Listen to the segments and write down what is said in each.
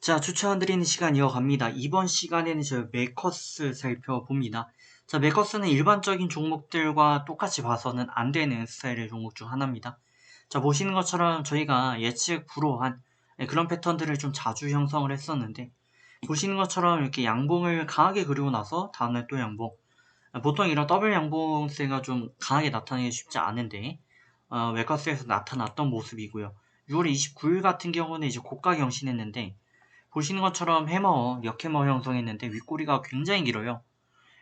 자, 추천드리는 시간 이어갑니다. 이번 시간에는 저 메커스 살펴봅니다. 자, 메커스는 일반적인 종목들과 똑같이 봐서는 안 되는 스타일의 종목 중 하나입니다. 자, 보시는 것처럼 저희가 예측 불허한 네, 그런 패턴들을 좀 자주 형성을 했었는데, 보시는 것처럼 이렇게 양봉을 강하게 그리고 나서 다음날 또 양봉. 보통 이런 더블 양봉세가 좀 강하게 나타나기 쉽지 않은데, 어, 메커스에서 나타났던 모습이고요. 6월 29일 같은 경우는 이제 고가 경신했는데, 보시는 것처럼 해머, 역해머 형성했는데 윗꼬리가 굉장히 길어요.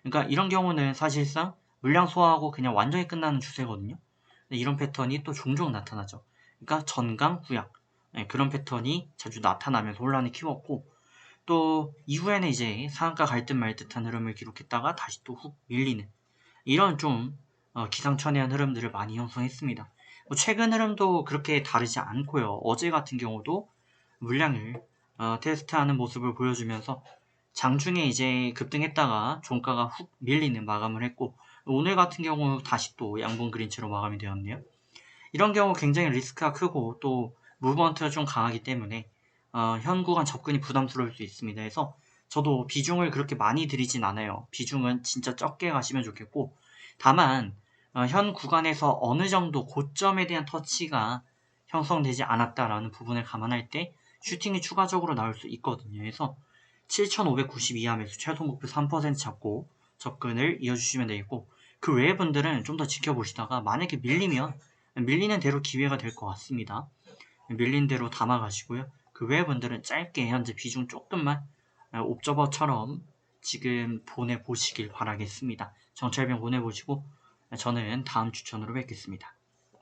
그러니까 이런 경우는 사실상 물량 소화하고 그냥 완전히 끝나는 추세거든요. 이런 패턴이 또 종종 나타나죠. 그러니까 전강 후약 네, 그런 패턴이 자주 나타나면서 혼란을 키웠고 또 이후에는 이제 상한가 갈 듯 말 듯한 흐름을 기록했다가 다시 또 훅 밀리는 이런 좀 어, 기상천외한 흐름들을 많이 형성했습니다. 뭐 최근 흐름도 그렇게 다르지 않고요. 어제 같은 경우도 물량을 어, 테스트하는 모습을 보여주면서 장중에 이제 급등했다가 종가가 훅 밀리는 마감을 했고 오늘 같은 경우 다시 또 양봉 그린채로 마감이 되었네요. 이런 경우 굉장히 리스크가 크고 또 무브먼트가 좀 강하기 때문에 어, 현 구간 접근이 부담스러울 수 있습니다. 그래서 저도 비중을 그렇게 많이 들이진 않아요. 비중은 진짜 적게 가시면 좋겠고 다만 어, 현 구간에서 어느 정도 고점에 대한 터치가 형성되지 않았다라는 부분을 감안할 때 슈팅이 추가적으로 나올 수 있거든요. 그래서 7,592 하면서 최소 목표 3% 잡고 접근을 이어주시면 되겠고 그 외의 분들은 좀 더 지켜보시다가 만약에 밀리면 밀리는 대로 기회가 될 것 같습니다. 밀린 대로 담아가시고요. 그 외의 분들은 짧게 현재 비중 조금만 옵저버처럼 지금 보내보시길 바라겠습니다. 정찰병 보내보시고 저는 다음 추천으로 뵙겠습니다.